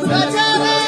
প্রজাবে